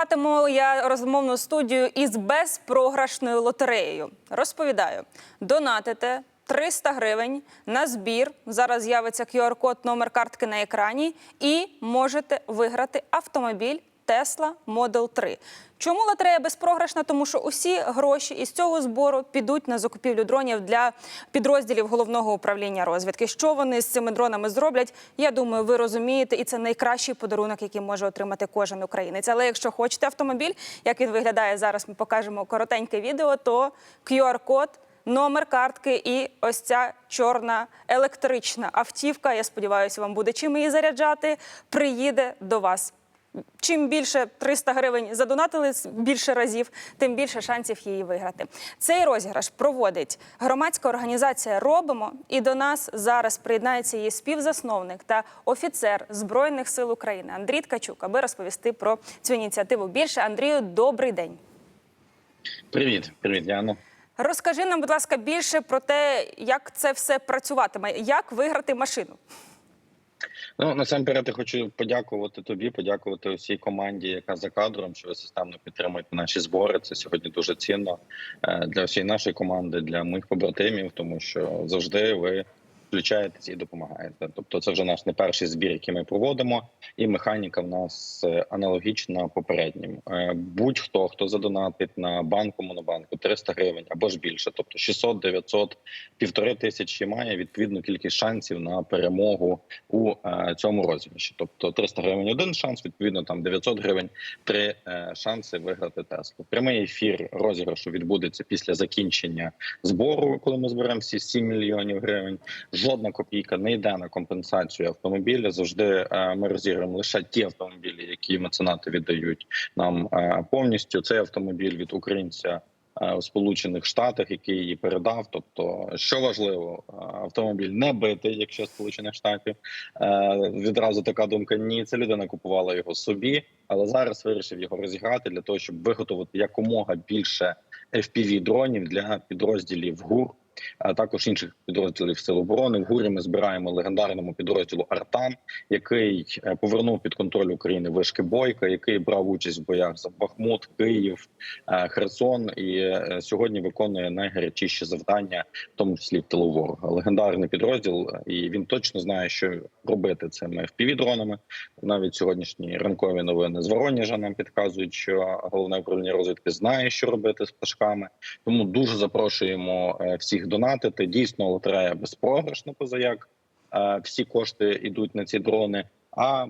Матиму я розмовну студію із безпрограшною лотереєю. Розповідаю, донатите 300 гривень на збір. Зараз з'явиться QR-код, номер картки на екрані, і можете виграти автомобіль Tesla Model 3. Чому лотерея безпрограшна? Тому що усі гроші із цього збору підуть на закупівлю дронів для підрозділів головного управління розвідки. Що вони з цими дронами зроблять? Я думаю, ви розумієте, і це найкращий подарунок, який може отримати кожен українець. Але якщо хочете автомобіль, як він виглядає зараз, ми покажемо коротеньке відео, то QR-код. Номер картки і ось ця чорна електрична автівка. Я сподіваюся, вам буде чим її заряджати. Приїде до вас. Чим більше 300 гривень задонатили більше разів, тим більше шансів її виграти. Цей розіграш проводить громадська організація Робимо. І до нас зараз приєднається її співзасновник та офіцер Збройних сил України Андрій Ткачук, аби розповісти про цю ініціативу. Більше Андрію, добрий день. Привіт, привіт, Яно. Розкажи нам, будь ласка, більше про те, як це все працюватиме, як виграти машину. Ну насамперед я хочу подякувати тобі, подякувати усій команді, яка за кадром, що ви системно підтримуєте наші збори. Це сьогодні дуже цінно е, для всієї нашої команди, для моїх побратимів, тому що завжди ви включаєтесь і допомагаєте. Тобто, це вже наш не перший збір, який ми проводимо, і механіка в нас е, аналогічна попереднім. Е, Будь-хто хто задонатить на банку монобанку 300 гривень або ж більше, тобто 600, 900, півтори тисячі має відповідну кількість шансів на перемогу у е, цьому розіграші. Тобто 300 гривень один шанс, відповідно там 900 гривень три шанси виграти Теслу. Прямий ефір розіграшу відбудеться після закінчення збору, коли ми зберемо всі 7 мільйонів гривень. Жодна копійка не йде на компенсацію автомобіля. Завжди е, ми розіграємо лише ті автомобілі, які меценати віддають нам е, повністю. Цей автомобіль від українця. е, У Сполучених Штатах, який її передав, тобто що важливо, автомобіль не битий, якщо Сполучених Штатів відразу така думка. Ні, це людина купувала його собі, але зараз вирішив його розіграти для того, щоб виготовити якомога більше fpv дронів для підрозділів ГУР, а також інших підрозділів Сил оборони. В ГУРі ми збираємо легендарному підрозділу Артан, який е, повернув під контроль України вишки Бойка, який брав участь в боях за Бахмут, Київ, е, Херсон і е, сьогодні виконує найгарячіші завдання, в тому числі в тилу ворога. Легендарний підрозділ, і він точно знає, що робити цими FPV-дронами. Навіть сьогоднішні ранкові новини з Воронежа нам підказують, що головне управління розвідки знає, що робити з пташками. Тому дуже запрошуємо е, всіх донатити. Дійсно, лотерея безпрограшна, позаяк. Всі кошти йдуть на ці дрони. А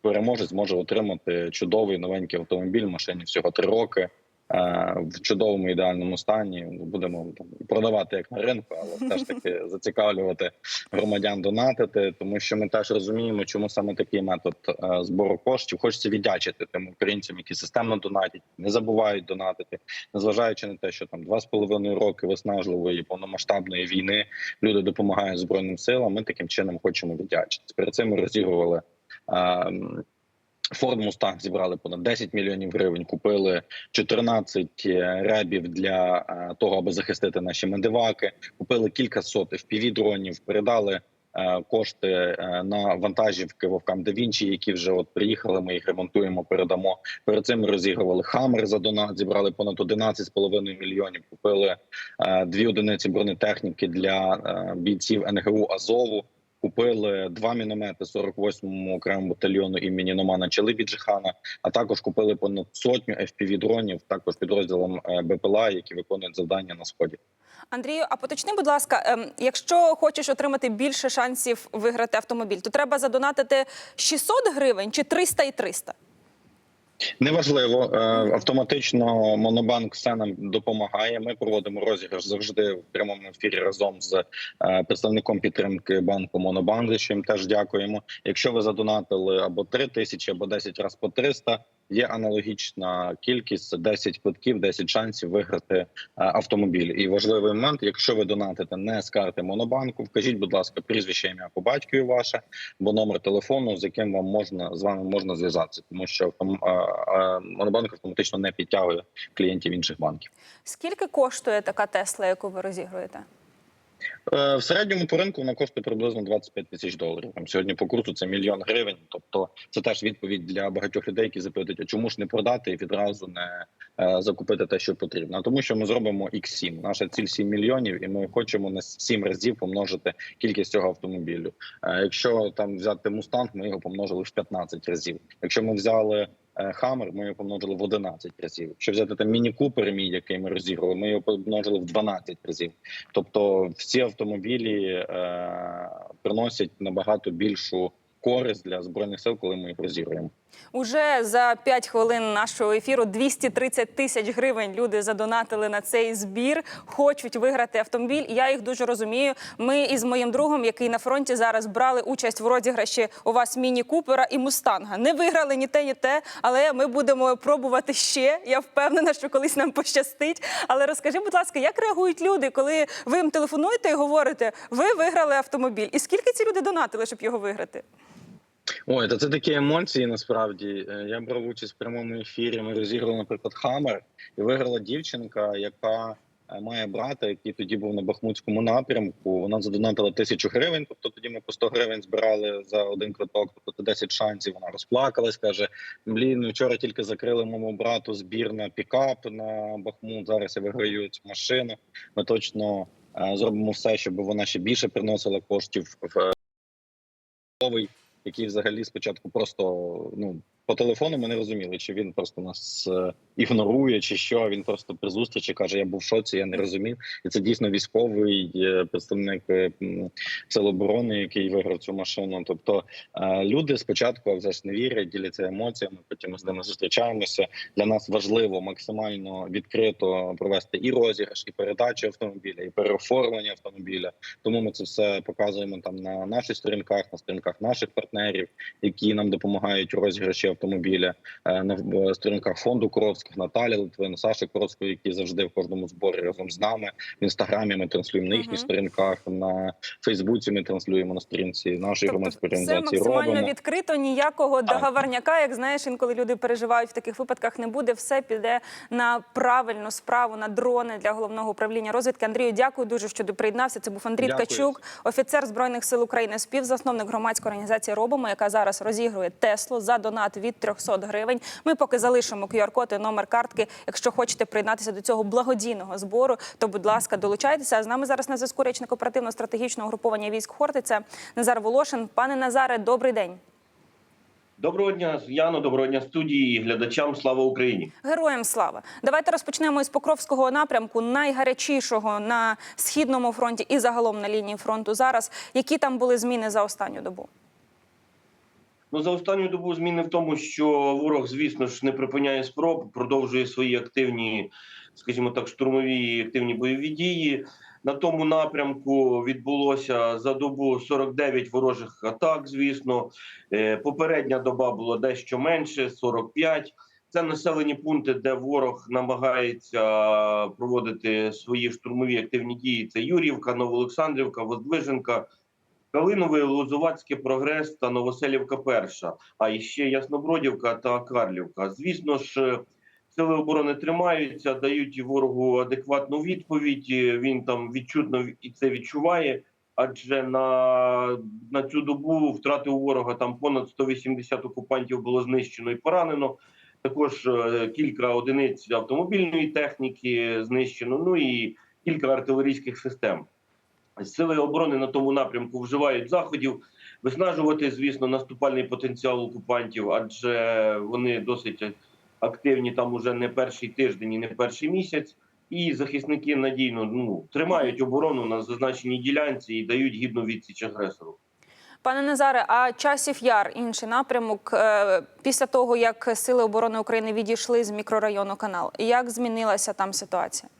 переможець може отримати чудовий новенький автомобіль машині всього три роки. Е, В чудовому ідеальному стані будемо там продавати як на ринку, але все ж таки зацікавлювати громадян донатити, тому що ми теж розуміємо, чому саме такий метод е, збору коштів. Хочеться віддячити тим українцям, які системно донатять, не забувають донатити, незважаючи на те, що там два з половиною роки виснажливої повномасштабної війни люди допомагають збройним силам. Ми таким чином хочемо віддячити. Перед цим ми розігрували. Е, Форд Мустанг зібрали понад 10 мільйонів гривень. Купили 14 ребів для е, того, аби захистити наші медиваки. Купили кілька сот fpv дронів. Передали е, кошти е, на вантажівки вовкам да Вінчі, які вже от приїхали. Ми їх ремонтуємо. Передамо. Перед цим розігрували Хаммер за донат. Зібрали понад 11,5 мільйонів. Купили е, дві одиниці бронетехніки для е, бійців НГУ Азову. Купили два міномети 48-му окремому батальйону імені Номана Челибіджихана, а також купили понад сотню fpv дронів також підрозділом е, БПЛА, які виконують завдання на сході. Андрію, а поточни, будь ласка, ем, якщо хочеш отримати більше шансів виграти автомобіль, то треба задонатити 600 гривень чи 300 і 300? Неважливо, е, автоматично монобанк все нам допомагає. Ми проводимо розіграш завжди в прямому ефірі разом з е, представником підтримки банку Монобанк, що їм теж дякуємо. Якщо ви задонатили або 3 тисячі, або 10 разів по 300, є аналогічна кількість це 10 квитків, 10 шансів виграти е, автомобіль. І важливий момент, якщо ви донатите не з карти Монобанку, вкажіть, будь ласка, прізвище ім'я по батькові ваше, або номер телефону, з яким вам можна з вами можна зв'язатися, тому що е, е, Монобанк автоматично не підтягує клієнтів інших банків. Скільки коштує така Тесла, яку ви розігруєте? Е, В середньому по ринку вона коштує приблизно 25 тисяч доларів. Там сьогодні по курсу це мільйон гривень. Тобто це теж відповідь для багатьох людей, які запитують, а чому ж не продати і відразу не е, закупити те, що потрібно. Тому, що ми зробимо X7. Наша ціль 7 мільйонів, і ми хочемо на 7 разів помножити кількість цього автомобілю. Е, Якщо там взяти Мустанг, ми його помножили в 15 разів. Якщо ми взяли Хаммер, ми його помножили в 11 разів. Якщо взяти там міні Купер, мій, який ми розіграли, ми його помножили в 12 разів. Тобто, всі автомобілі е, приносять набагато більшу користь для збройних сил, коли ми їх розігруємо. Уже за 5 хвилин нашого ефіру 230 тисяч гривень люди задонатили на цей збір, хочуть виграти автомобіль. Я їх дуже розумію. Ми із моїм другом, який на фронті зараз брали участь в розіграші у вас міні Купера і Мустанга. Не виграли ні те, ні те, але ми будемо пробувати ще. Я впевнена, що колись нам пощастить. Але розкажи, будь ласка, як реагують люди, коли ви їм телефонуєте і говорите, ви виграли автомобіль? І скільки ці люди донатили, щоб його виграти? Ой, та це такі емоції. Насправді Е, я брав участь в прямому ефірі. Ми розіграли, наприклад, Хаммер, і виграла дівчинка, яка е, має брата, який тоді був на Бахмутському напрямку. Вона задонатила тисячу гривень. Тобто тоді ми по 100 гривень збирали за один квиток, тобто це 10 шансів. Вона розплакалась, каже: Блін, ну вчора тільки закрили моєму брату збір на пікап на Бахмут. Зараз я виграю цю машину. Ми точно е, зробимо все, щоб вона ще більше приносила коштів в який взагалі спочатку просто ну по телефону ми не розуміли, чи він просто нас е, ігнорує, чи що. Він просто при зустрічі каже: Я був в шоці, я не розумів. І це дійсно військовий е, представник е, Сил оборони, який виграв цю машину. Тобто люди спочатку вже ж не вірять, діляться емоціями. Потім ми з ними зустрічаємося. Для нас важливо максимально відкрито провести і розіграш, і передачу автомобіля, і переоформлення автомобіля. Тому ми це все показуємо там на наших сторінках, на сторінках наших партнерів, які нам допомагають у розіграші автомобіля, е, на сторінках фонду Коровських, Наталі Литвин, Саші Коровської, які завжди в кожному зборі разом з нами. В інстаграмі ми транслюємо на їхніх сторінках, на Фейсбуці ми транслюємо на сторінці нашої громадської Тобто все організації. максимально Робимо. відкрито, ніякого Так. договорняка, як знаєш, інколи люди переживають в таких випадках, не буде. Все піде на правильну справу, на дрони для головного управління розвідки. Андрію, дякую дуже, що приєднався. Це був Андрій Дякую. Ткачук, офіцер збройних сил України, співзасновник громадської організації Робимо, яка зараз розігрує Теслу за донат від 300 гривень. Ми поки залишимо QR-код і номер картки. Якщо хочете приєднатися до цього благодійного збору, то будь ласка, долучайтеся. А з нами зараз на зв'язку речник оперативно-стратегічного груповання військ Хортиця Назар Волошин. Пане Назаре, добрий день. Доброго дня, Яно, доброго дня студії і глядачам. Слава Україні! Героям слава! Давайте розпочнемо із Покровського напрямку, найгарячішого на східному фронті і загалом на лінії фронту зараз. Які там були зміни за останню добу? Ну за останню добу зміни в тому, що ворог, звісно ж, не припиняє спроб, продовжує свої активні, скажімо так, штурмові активні бойові дії. На тому напрямку відбулося за добу 49 ворожих атак. Звісно, Е, попередня доба була дещо менше 45. Це населені пункти, де ворог намагається проводити свої штурмові активні дії. Це Юрівка, Новоолександрівка, Воздвиженка, Калинове, Лозувацьке, Прогрес та Новоселівка перша, а іще Яснобродівка та Карлівка. Звісно ж, е, сили оборони тримаються, дають ворогу адекватну відповідь. Він там відчутно і це відчуває. Адже на, на цю добу втрати у ворога там понад 180 окупантів було знищено і поранено. Також е, кілька одиниць автомобільної техніки знищено. Ну і кілька артилерійських систем. Сили оборони на тому напрямку вживають заходів виснажувати, звісно, наступальний потенціал окупантів, адже вони досить активні там уже не перший тиждень і не перший місяць. І захисники надійно ну тримають оборону на зазначеній ділянці і дають гідну відсіч агресору. Пане Назаре, а часів яр інший напрямок е, після того, як сили оборони України відійшли з мікрорайону канал. Як змінилася там ситуація?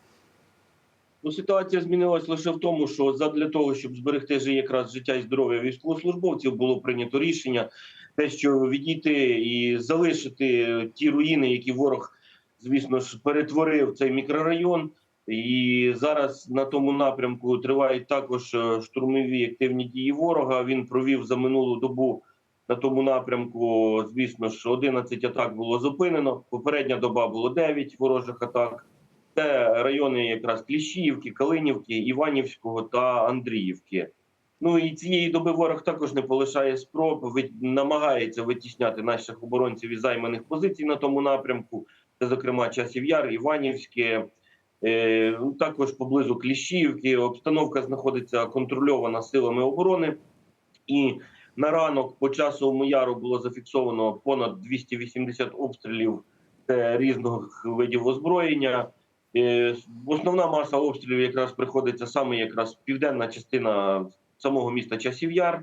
Ну, ситуація змінилась лише в тому, що задля того, щоб зберегти якраз життя і здоров'я військовослужбовців, було прийнято рішення те, що відійти і залишити ті руїни, які ворог, звісно ж, перетворив цей мікрорайон. І зараз на тому напрямку тривають також е, штурмові активні дії ворога. Він провів за минулу добу на тому напрямку. Звісно ж, 11 атак було зупинено. Попередня доба було 9 ворожих атак. Райони якраз Кліщіївки, Калинівки, Іванівського та Андріївки. Ну і цієї доби ворог також не полишає спроб, намагається витісняти наших оборонців із займаних позицій на тому напрямку. Це, зокрема, часів Яр, Іванівське, е, ну, також поблизу Кліщіївки. Обстановка знаходиться контрольована силами оборони. І на ранок по часовому яру було зафіксовано понад 280 обстрілів е, різних видів озброєння. Е, Основна маса обстрілів якраз приходиться саме якраз південна частина самого міста Часів Яр.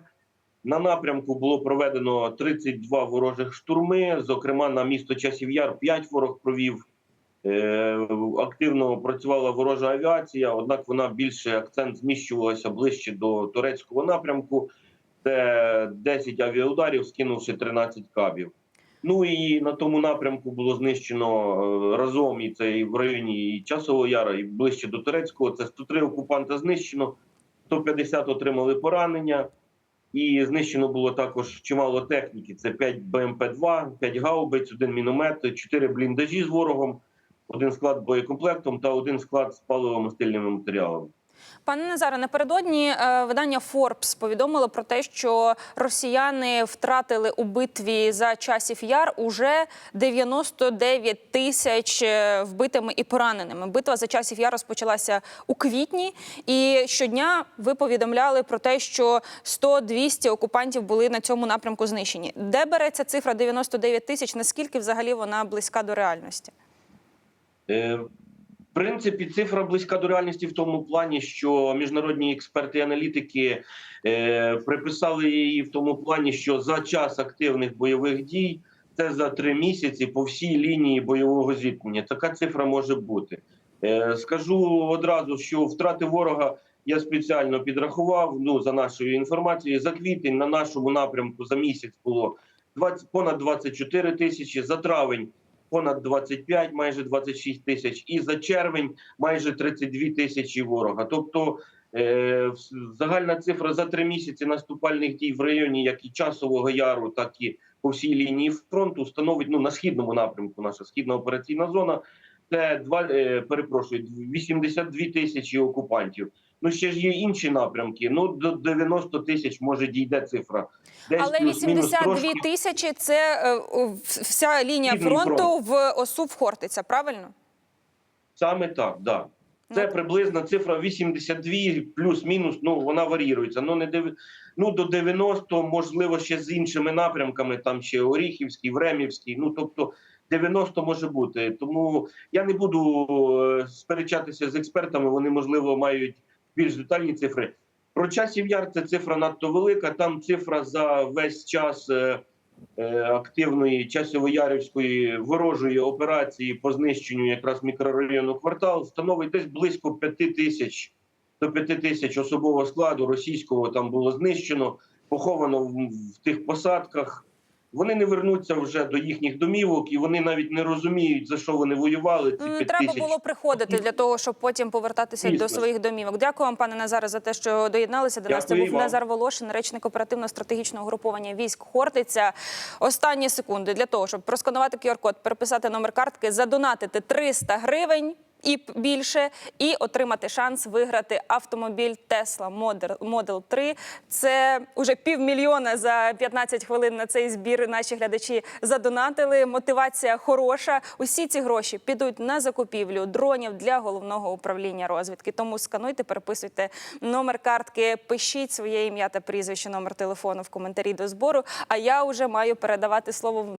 На напрямку було проведено 32 ворожих штурми. Зокрема, на місто Часів Яр 5 ворог провів. Е, Активно працювала ворожа авіація, однак вона більше акцент зміщувалася ближче до турецького напрямку. Це 10 авіаударів, скинувши 13 кабів. Ну і на тому напрямку було знищено е, разом і це і в районі і Часового Яра, і ближче до Турецького. Це 103 окупанта знищено, 150 отримали поранення, і знищено було також чимало техніки. Це 5 БМП-2, 5 гаубиць, 1 міномет, 4 бліндажі з ворогом, один склад боєкомплектом та один склад з паливо-мастильними матеріалами. Пане Назаре, напередодні е, видання Forbes повідомило про те, що росіяни втратили у битві за часів яр уже 99 тисяч е, вбитими і пораненими. Битва за часів яр розпочалася у квітні, і щодня ви повідомляли про те, що 100-200 окупантів були на цьому напрямку знищені. Де береться цифра 99 тисяч? Наскільки взагалі вона близька до реальності? Принципі, цифра близька до реальності в тому плані, що міжнародні експерти і аналітики е, приписали її в тому плані, що за час активних бойових дій це за три місяці по всій лінії бойового зіткнення. Така цифра може бути. Е, скажу одразу, що втрати ворога я спеціально підрахував. Ну за нашою інформацією, за квітень на нашому напрямку за місяць було 20, понад 24 тисячі. За травень понад 25, майже 26 тисяч, і за червень майже 32 тисячі ворога. Тобто е, загальна цифра за три місяці наступальних дій в районі як і часового яру, так і по всій лінії фронту становить ну на східному напрямку. Наша східна операційна зона. Це два е, перепрошую 82 тисячі окупантів. Ну ще ж є інші напрямки. Ну до 90 тисяч може дійде цифра. Десь Але плюс-мінус 82 тисячі це е, вся лінія фронту фронт. в ОСУ в Хортиця, правильно? Саме так, да. Це Ну, приблизно цифра 82 плюс-мінус. Ну вона варіюється. Ну не дев... ну до 90, можливо, ще з іншими напрямками. Там ще Оріхівський, Времівський. Ну тобто 90 може бути. Тому я не буду е, сперечатися з експертами. Вони можливо мають більш детальні цифри. Про часів яр це цифра надто велика. Там цифра за весь час. е, е, Активної часово-ярівської ворожої операції по знищенню якраз мікрорайону квартал становить десь близько 5 тисяч до 5 тисяч особового складу російського там було знищено, поховано в, в тих посадках. Вони не вернуться вже до їхніх домівок, і вони навіть не розуміють за що вони воювали. Ці Ну, не треба тисяч. було приходити для того, щоб потім повертатися Звісно до своїх домівок. Дякую вам, пане Назаре, за те, що доєдналися до нас. Це був вам. Назар Волошин, речник оперативно-стратегічного груповання військ Хортиця. Останні секунди для того, щоб просканувати QR-код, переписати номер картки, задонатити 300 гривень. І більше, і отримати шанс виграти автомобіль Tesla Model, Model 3. Це уже півмільйона за 15 хвилин на цей збір. Наші глядачі задонатили. Мотивація хороша. Усі ці гроші підуть на закупівлю дронів для головного управління розвідки. Тому скануйте, переписуйте номер картки, пишіть своє ім'я та прізвище, номер телефону в коментарі до збору. А я вже маю передавати слово